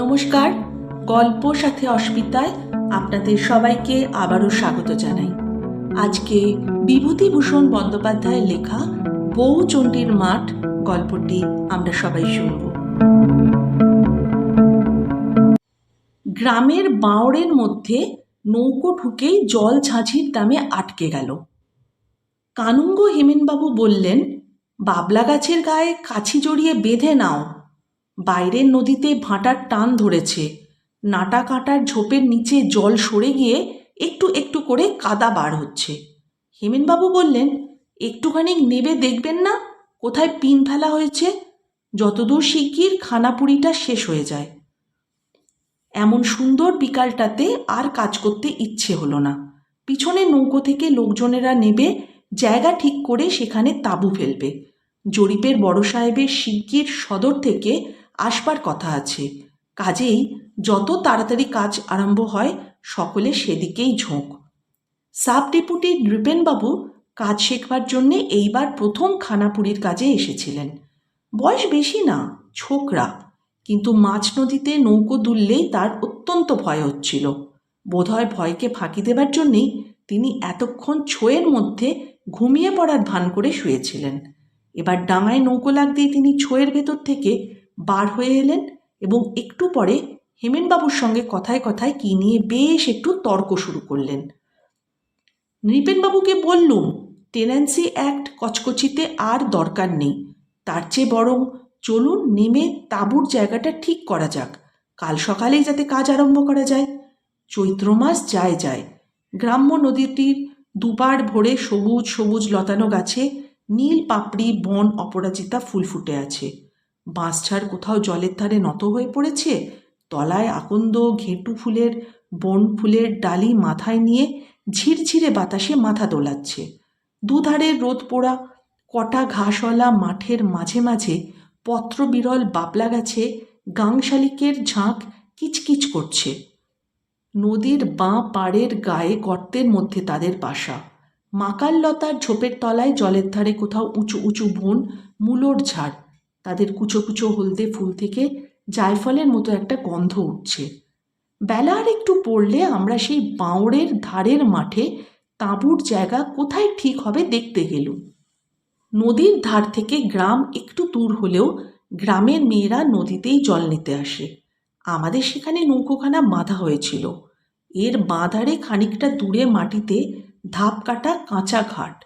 নমস্কার। গল্প সাথে অস্মিতায় আপনাদের সবাইকে আবারও স্বাগত জানাই। আজকে বিভূতিভূষণ বন্দ্যোপাধ্যায়ের লেখা বউ চণ্ডীর মাঠ গল্পটি আমরা সবাই শুনব। গ্রামের বাঁওড়ের মধ্যে নৌকো ঢুকেই জল ঝাঁঝির দামে আটকে গেল। কানুঙ্গ হেমেনবাবু বললেন, বাবলা গাছের গায়ে কাছি জড়িয়ে বেঁধে নাও বাইরের নদীতে ভাঁটার টান ধরেছে। নাটা কাঁটার ঝোপের নিচে জল সরে গিয়ে একটু একটু করে কাদা বার হচ্ছে। হেমেনবাবু বললেন, একটুখানি নেবে দেখবেন না, কোথায় পিন ফেলা হয়েছে। যতদূর শিগগির খানাপুরিটা শেষ হয়ে যায়। এমন সুন্দর বিকালটাতে আর কাজ করতে ইচ্ছে হলো না। পিছনে নৌকো থেকে লোকজনেরা নেবে, জায়গা ঠিক করে সেখানে তাঁবু ফেলবে। জরিপের বড় সাহেবের শিগগির সদর থেকে আসবার কথা আছে। কাজেই যত তাড়াতাড়ি কাজ আরম্ভ হয়, সকলে সেদিকেই ঝোঁক। সাব ডেপুটি নৃপেনবাবু কাজ শেখবার জন্যে এইবার প্রথম খানাপুরির কাজে এসেছিলেন। বয়স বেশি না, ছোকরা। কিন্তু মাছ নদীতে নৌকো দুললেই তার অত্যন্ত ভয় হচ্ছিল। বোধহয় ভয়কে ফাঁকি দেবার জন্যেই তিনি এতক্ষণ ছোয়ের মধ্যে ঘুমিয়ে পড়ার ভান করে শুয়েছিলেন। এবার ডাঙায় নৌকো লাগতেই তিনি ছোয়ের ভেতর থেকে বার হয়ে এলেন এবং একটু পরে হেমেনবাবুর সঙ্গে কথায় কথায় কি নিয়ে বেশ একটু তর্ক শুরু করলেন। নৃপেনবাবুকে বললুম টেন্যান্সি অ্যাক্ট কচকচিতে আর দরকার নেই। তার চেয়ে বরং চলুন নেমে তাঁবুর জায়গাটা ঠিক করা যাক। কাল সকালেই যাতে কাজ আরম্ভ করা যায়। চৈত্র মাস যায় যায়। গ্রাম্য নদীটির দুপার ভরে সবুজ সবুজ লতানো গাছে নীল পাপড়ি, বন অপরাজিতা ফুল ফুটে আছে। বাঁশঝাড় কোথাও জলের ধারে নত হয়ে পড়েছে, তলায় আকন্দ ঘেঁটু ফুলের, বন ফুলের ডালি মাথায় নিয়ে ঝিরঝিরে বাতাসে মাথা দোলাচ্ছে। দুধারের রোদ পোড়া, কটা ঘাসওয়ালা মাঠের মাঝে মাঝে পত্রবিরল বাপলা গাছে গাংশালিকের ঝাঁক কিচকিচ করছে। নদীর বাঁ পাড়ের গায়ে গর্তের মধ্যে তাদের বাসা। মাকাল লতার ঝোপের তলায় জলের ধারে কোথাও উঁচু উঁচু বন, মূলোর ঝাড়। তাদের কুচো কুচো হলদে ফুল থেকে জায়ফলের মতো একটা গন্ধ উঠছে। বেলা আর একটু পড়লে আমরা সেই বাঁওড়ের ধারের মাঠে তাঁবুর জায়গা কোথায় ঠিক হবে দেখতে গেলুম। নদীর ধার থেকে গ্রাম একটু দূর হলেও গ্রামের মেয়েরা নদীতেই জল নিতে আসে। আমাদের সেখানে নৌকোখানা বাঁধা হয়েছিল। এর বাঁধারে খানিকটা দূরে মাটিতে ধাপ কাটা কাঁচা ঘাট।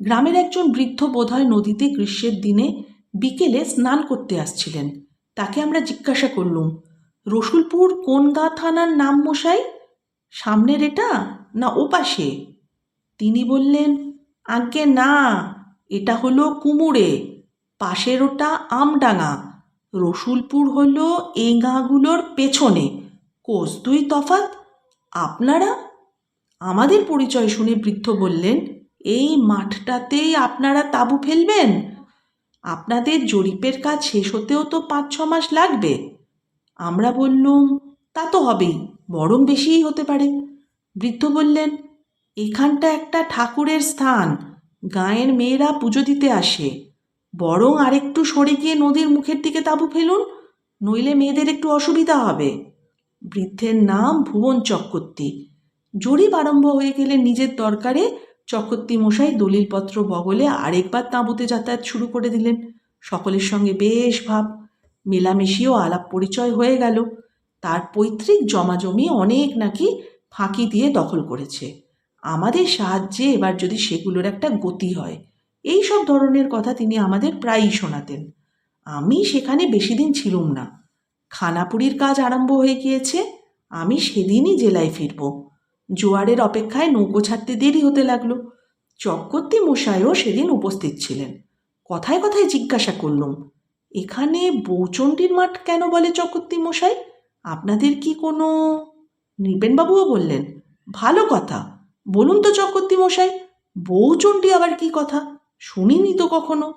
গ্রামের একজন বৃদ্ধ বোধহয় নদীতে গ্রীষ্মের দিনে বিকেলে স্নান করতে আসছিলেন। তাকে আমরা জিজ্ঞাসা করলুম, রসুলপুর কোন গা থানার নাম মশাই? সামনের এটা না ওপাশে তিনি বললেন আজ্ঞে না, এটা হলো কুমুরে পাশের ওটা আমডাঙা, রসুলপুর হলো এই গাঁগুলোর পেছনে কোষ দুই তফাত। আপনারা? আমাদের পরিচয় শুনে বৃদ্ধ বললেন, এই মাঠটাতেই আপনারা তাঁবু ফেলবেন? আপনাদের জরিপের কাজ শেষ হতেও তো পাঁচ ছ মাস লাগবে। আমরা বললুম, তা তো হবেই, বরং বেশিই হতে পারে। বৃদ্ধ বললেন, এখানটা একটা ঠাকুরের স্থান, গাঁয়ের মেয়েরা পুজো দিতে আসে। বরং আরেকটু সরে গিয়ে নদীর মুখের দিকে তাঁবু ফেলুন, নইলে মেয়েদের একটু অসুবিধা হবে। বৃদ্ধের নাম ভুবন চক্রবর্তী। জরিপ আরম্ভ হয়ে গেলে নিজের দরকারে চক্রবর্তী মশাই দলিলপত্র বগলে আরেকবার তাঁবুতে যাতায়াত শুরু করে দিলেন। সকলের সঙ্গে বেশ ভাব, মেলামেশিও আলাপ পরিচয় হয়ে গেল। তার পৈতৃক জমাজমি অনেক নাকি ফাঁকি দিয়ে দখল করেছে। আমাদের সাহায্যে এবার যদি সেগুলোর একটা গতি হয়, এই সব ধরনের কথা তিনি আমাদের প্রায়ই শোনাতেন। আমি সেখানে বেশি দিন ছিলুম না। খানাপুরির কাজ আরম্ভ হয়ে গিয়েছে, আমি সেদিনই জেলায় ফিরব। জোয়ারের অপেক্ষায় নৌকো ছাড়তে দেরি হতে লাগল। চক্রবর্তী মশাইও সেদিন উপস্থিত ছিলেন। কথায় কথায় জিজ্ঞাসা করলুম, এখানে বৌচণ্ডীর মাঠ কেন বলে চক্রবর্তী মশাই? আপনাদের কি কোনো নৃপেনবাবুও বললেন, ভালো কথা। বলুন তো চক্রবর্তী মশাই, বৌচণ্ডী আবার কি কথা? শুনিনি তো কখনো?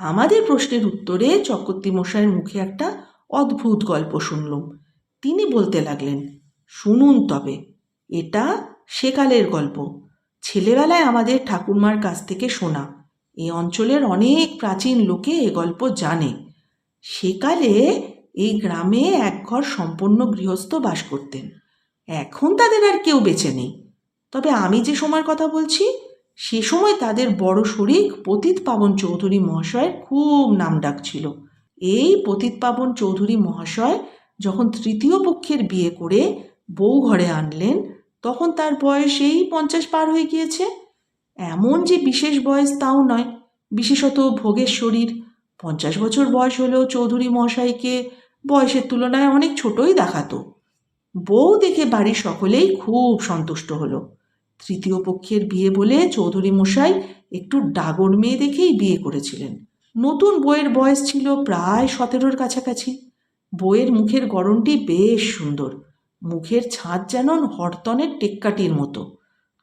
আমাদের প্রশ্নের উত্তরে চক্রবর্তী মশাইয়ের মুখে একটা অদ্ভুত গল্প শুনলুম। তিনি বলতে লাগলেন, শুনুন তবে এটা সেকালের গল্প। ছেলেবেলায় আমাদের ঠাকুরমার কাছ থেকে শোনা। এই অঞ্চলের অনেক প্রাচীন লোকে এ গল্প জানে। সেকালে এই গ্রামে এক ঘর সম্পন্ন গৃহস্থ বাস করতেন। এখন তাদের আর কেউ বেঁচে নেই। তবে আমি যে সময়ের কথা বলছি, সে সময় তাদের বড় শরিক পতিত পাবন চৌধুরী মহাশয়ের খুব নাম ডাক ছিল। এই পতিত পাবন চৌধুরী মহাশয় যখন তৃতীয় পক্ষের বিয়ে করে বউ ঘরে আনলেন তখন তার বয়স এই পঞ্চাশ পার হয়ে গিয়েছে। এমন যে বিশেষ বয়স তাও নয়। বিশেষত ভোগের শরীর। পঞ্চাশ বছর বয়স হলেও চৌধুরী মশাইকে বয়সের তুলনায় অনেক ছোটই দেখাতো। বউ দেখে বাড়ির সকলেই খুব সন্তুষ্ট হলো। তৃতীয় পক্ষের বিয়ে বলে চৌধুরী মশাই একটু ডাগর মেয়ে দেখেই বিয়ে করেছিলেন। নতুন বইয়ের বয়স ছিল প্রায় সতেরোর কাছাকাছি। বইয়ের মুখের গড়নটি বেশ সুন্দর। মুখের ছাঁদ যেন হরতনের টেক্কাটির মতো।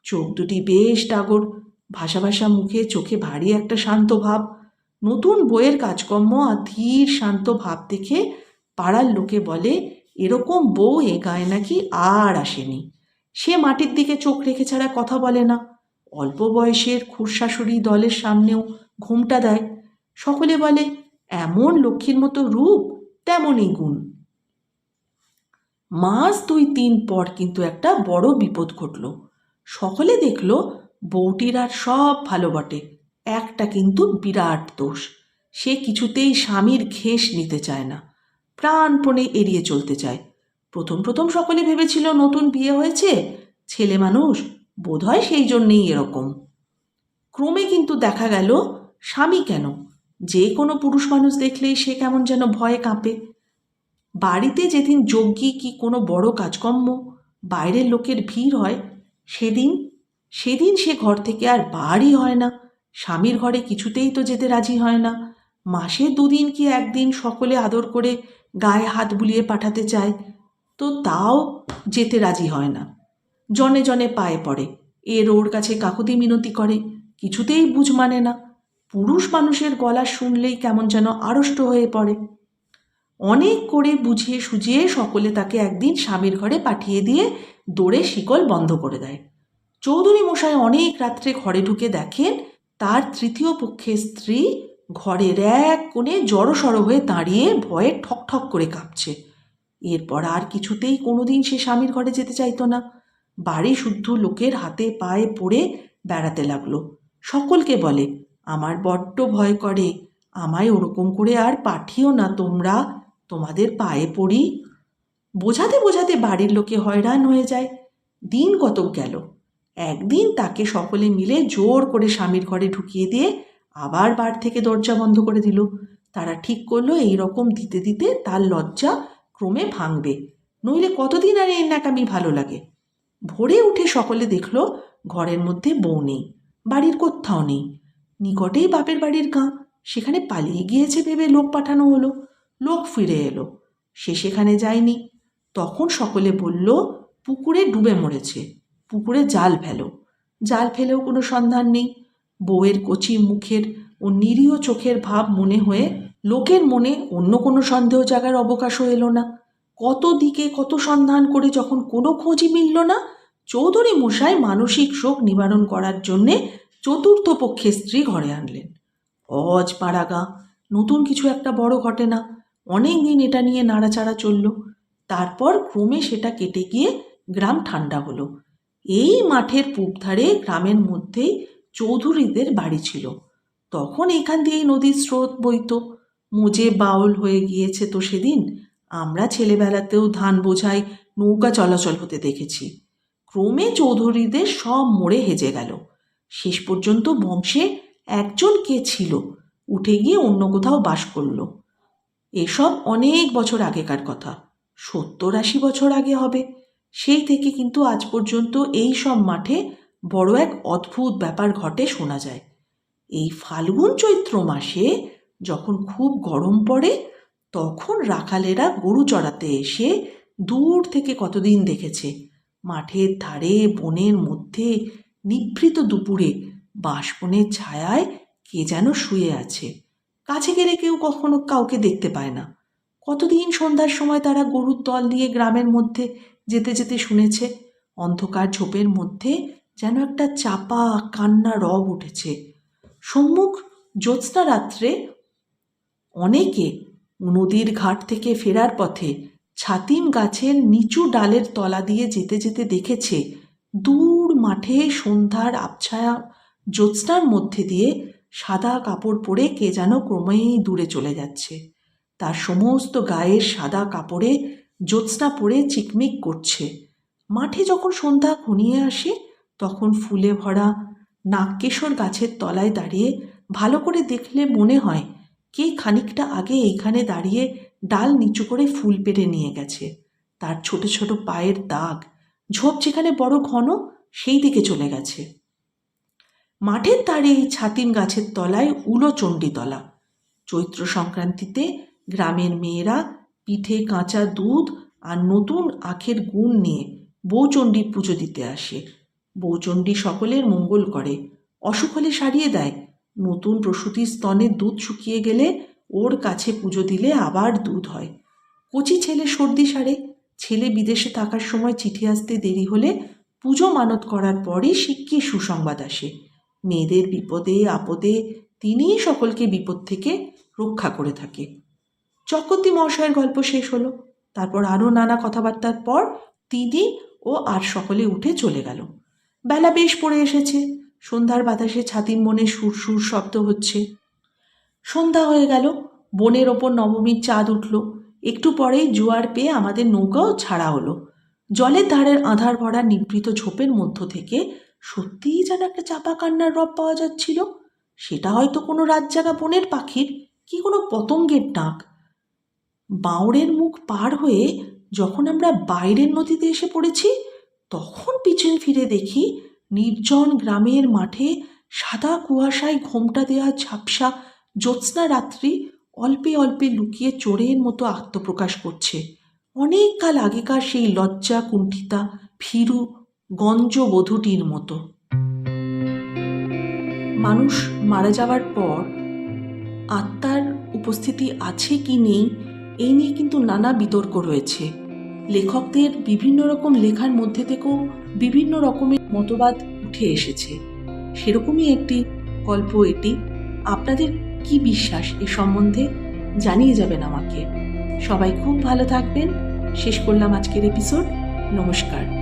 চোখ দুটি বেশ ডাগর ভাসা ভাসা মুখে চোখে ভারী একটা শান্ত ভাব। নতুন বইয়ের কাজকর্ম আর ধীর শান্ত ভাব দেখে পাড়ার লোকে বলে, এরকম বউ এ গায়ে নাকি আর আসেনি। সে মাটির দিকে চোখ রেখে ছাড়া কথা বলে না। অল্প বয়সের খুরশাশুড়ি দলের সামনেও ঘুমটা দেয়। সকলে বলে, এমন লক্ষ্মীর মতো রূপ, তেমনই গুণ। মাস দুই তিন পর কিন্তু একটা বড় বিপদ ঘটল। সকলে দেখল, বউটির আর সব ভালো বটে। একটা কিন্তু বিরাট দোষ। সে কিছুতেই স্বামীর ঘেঁষ নিতে চায় না। প্রাণপণে এড়িয়ে চলতে চায়। প্রথম প্রথম সকলে ভেবেছিল, নতুন বিয়ে হয়েছে, ছেলে মানুষ, বোধহয় সেই জন্যেই এরকম। ক্রমে কিন্তু দেখা গেল, স্বামী কেন? যে কোনো পুরুষ মানুষ দেখলেই সে কেমন যেন ভয়ে কাঁপে। বাড়িতে যেদিন যজ্ঞী কি কোনো বড় কাজকর্ম, বাইরের লোকের ভিড় হয়, সেদিন সেদিন সে ঘর থেকে আর বাড়ি হয় না। স্বামীর ঘরে কিছুতেই তো যেতে রাজি হয় না। মাসে দুদিন কি একদিন সকলে আদর করে গায়ে হাত বুলিয়ে পাঠাতে চায়, তো তাও যেতে রাজি হয় না। জনে জনে পায়ে পড়ে। এর ওর কাছে কাকুতি মিনতি করে। কিছুতেই বুঝ মানে না। পুরুষ মানুষের গলা শুনলেই কেমন যেন আড়ষ্ট হয়ে পড়ে। অনেক করে বুঝিয়ে সুঝিয়ে সকলে তাকে একদিন স্বামীর ঘরে পাঠিয়ে দিয়ে দৌড়ে শিকল বন্ধ করে দেয়। চৌধুরী মশাই অনেক রাত্রে ঘরে ঢুকে দেখেন, তার তৃতীয় পক্ষের স্ত্রী ঘরের এক কোণে জড়সড় হয়ে দাঁড়িয়ে ভয়ে ঠক ঠক করে কাঁপছে। এরপর আর কিছুতেই কোনোদিন সে স্বামীর ঘরে যেতে চাইতো না। বাড়ি শুদ্ধ লোকের হাতে পায়ে পড়ে বেড়াতে লাগল। সকলকে বলে, আমার বড্ড ভয় করে, আমায় ওরকম করে আর পাঠিও না তোমরা। তোমাদের পায়ে পড়ি। বোঝাতে বোঝাতে বাড়ির লোকে হয়রান হয়ে যায়। দিন কতক গেল। একদিন তাকে সকলে মিলে জোর করে স্বামীর ঘরে ঢুকিয়ে দিয়ে আবার বার থেকে দরজা বন্ধ করে দিল। তারা ঠিক করল এই রকম দিতে দিতে তার লজ্জা ক্রমে ভাঙবে। নইলে কতদিন আর এই নাকামি ভালো লাগে? ভোরে উঠে সকলে দেখল ঘরের মধ্যে বউ নেই, বাড়ির কোথাও নেই। নিকটেই বাপের বাড়ির গাঁ, সেখানে পালিয়ে গিয়েছে ভেবে লোক পাঠানো হলো। লোক ফিরে এলো। সে সেখানে যায়নি। তখন সকলে বলল, পুকুরে ডুবে মরেছে। পুকুরে জাল ফেলো। জাল ফেলেও কোনো সন্ধান নেই। বউয়ের কচি মুখের ও নিরীহ চোখের ভাব মনে হয়ে লোকের মনে অন্য কোনো সন্দেহ জাগার অবকাশও এলো না। কত দিকে কত সন্ধান করে যখন কোনো খোঁজই মিলল না, চৌধুরী মশাই মানসিক শোক নিবারণ করার জন্যে চতুর্থ পক্ষের স্ত্রী ঘরে আনলেন। অজ পাড়াগা, নতুন কিছু একটা বড় ঘটে না অনেক দিন এটা নিয়ে নাড়াচাড়া চলল। তারপর ক্রমে সেটা কেটে গিয়ে গ্রাম ঠান্ডা হলো। এই মাঠের পূব ধারে গ্রামের মধ্যেই চৌধুরীদের বাড়ি ছিল। তখন এখান দিয়েই নদীর স্রোত বইত। মুজে বাউল হয়ে গিয়েছে তো সেদিন। আমরা ছেলেবেলাতেও ধান বোঝাই, নৌকা চলাচল হতে দেখেছি। ক্রমে চৌধুরীদের সব মোড়ে হেজে গেল। শেষ পর্যন্ত বংশে একজন কে ছিল, উঠে গিয়ে অন্য কোথাও বাস করল। এসব অনেক বছর আগেকার কথা। সত্তর আশি বছর আগে হবে। সেই থেকে কিন্তু আজ পর্যন্ত এই সব মাঠে বড় এক অদ্ভুত ব্যাপার ঘটে শোনা যায়। এই ফাল্গুন চৈত্র মাসে যখন খুব গরম পড়ে, তখন রাখালেরা গরু চড়াতে এসে দূর থেকে কতদিন দেখেছে। মাঠের ধারে, বনের মধ্যে, নিভৃত দুপুরে বাঁশবনের ছায়ায় কে যেন শুয়ে আছে। কাছে গেলে কেউ কখনো কাউকে দেখতে পায় না। কতদিন সন্ধ্যার সময় তারা গরুর দল নিয়ে গ্রামের মধ্যে যেতে যেতে শুনেছে, অন্ধকার ঝোপের মধ্যে যেন একটা চাপা, কান্না রব উঠেছে। সম্মুখ জ্যোৎস্না রাত্রে অনেকে নদীর ঘাট থেকে ফেরার পথে ছাতিম গাছের নিচু ডালের তলা দিয়ে যেতে যেতে দেখেছে, দূর মাঠে সন্ধ্যার আবছায়া জ্যোৎস্নার মধ্যে দিয়ে সাদা কাপড় পরে কে যেন ক্রমেই দূরে চলে যাচ্ছে। তার সমস্ত গায়ের সাদা কাপড়ে জ্যোৎস্না পরে চিকমিক করছে। মাঠে যখন সন্ধ্যা ঘনিয়ে আসে, তখন ফুলে ভরা নাগকেশর গাছের তলায় দাঁড়িয়ে ভালো করে দেখলে মনে হয় কে খানিকটা আগে এইখানে দাঁড়িয়ে ডাল নিচু করে ফুল পেড়ে নিয়ে গেছে। তার ছোট ছোট পায়ের দাগ ঝোপ যেখানে বড় ঘন, সেই দিকে চলে গেছে। মাঠের তারে এই ছাতিম গাছের তলায় উলো চণ্ডীতলা। চৈত্র সংক্রান্তিতে গ্রামের মেয়েরা পিঠে কাঁচা দুধ আর নতুন আখের গুণ নিয়ে বৌচণ্ডী পুজো দিতে আসে। বৌচণ্ডী সকলের মঙ্গল করে। অসুখ হলে সারিয়ে দেয়। নতুন প্রসূতি স্তনের দুধ শুকিয়ে গেলে ওর কাছে পুজো দিলে আবার দুধ হয়। কচি ছেলে সর্দি সারে। ছেলে বিদেশে থাকার সময় চিঠি আসতে দেরি হলে পুজো মানত করার পরই শিগগির সুসংবাদ আসে। মেয়েদের বিপদে, আপদে তিনিই সকলকে বিপদ থেকে রক্ষা করে থাকে। চক্রবর্তী মহাশয়ের গল্প শেষ হলো। তারপর আরও নানা কথাবার্তার পর তিনি ও আর সকলে উঠে চলে গেল। বেলা বেশ পড়ে এসেছে। সন্ধ্যার বাতাসে ছাতির মনে সুর সুর শব্দ হচ্ছে। সন্ধ্যা হয়ে গেল। বনের ওপর নবমীর চাঁদ উঠল। একটু পরেই জোয়ার পেয়ে আমাদের নৌকাও ছাড়া হলো। জলের ধারের আধার ভরা নিভৃত ঝোপের মধ্য থেকে সত্যিই যেন একটা চাপা কান্নার রব পাওয়া যাচ্ছিল? সেটা হয়তো কোনো রাত জাগা বনের পাখির, কি কোনো পতঙ্গের ডাক। বাঁওড়ের মুখ পার হয়ে যখন আমরা বাইরের নদীতে এসে পড়েছি, তখন পিছন ফিরে দেখি নির্জন গ্রামের মাঠে সাদা কুয়াশায় ঘোমটা দেওয়া ঝাপসা জ্যোৎস্না রাত্রি অল্পে অল্পে লুকিয়ে চোরের মতো আত্মপ্রকাশ করছে। অনেক কাল আগেকার সেই লজ্জা, কুণ্ঠিতা, ভীরু গঞ্জ বধূটির মতো। মানুষ মারা যাওয়ার পর আত্মার উপস্থিতি আছে কি নেই, এই নিয়ে কিন্তু নানা বিতর্ক রয়েছে। লেখকদের বিভিন্ন রকম লেখার মধ্যে থেকেও বিভিন্ন রকমের মতবাদ উঠে এসেছে। সেরকমই একটি গল্প এটি। আপনাদের কি বিশ্বাস এ সম্বন্ধে জানিয়ে যাবেন আমাকে। সবাই খুব ভালো থাকবেন। শেষ করলাম আজকের এপিসোড। নমস্কার।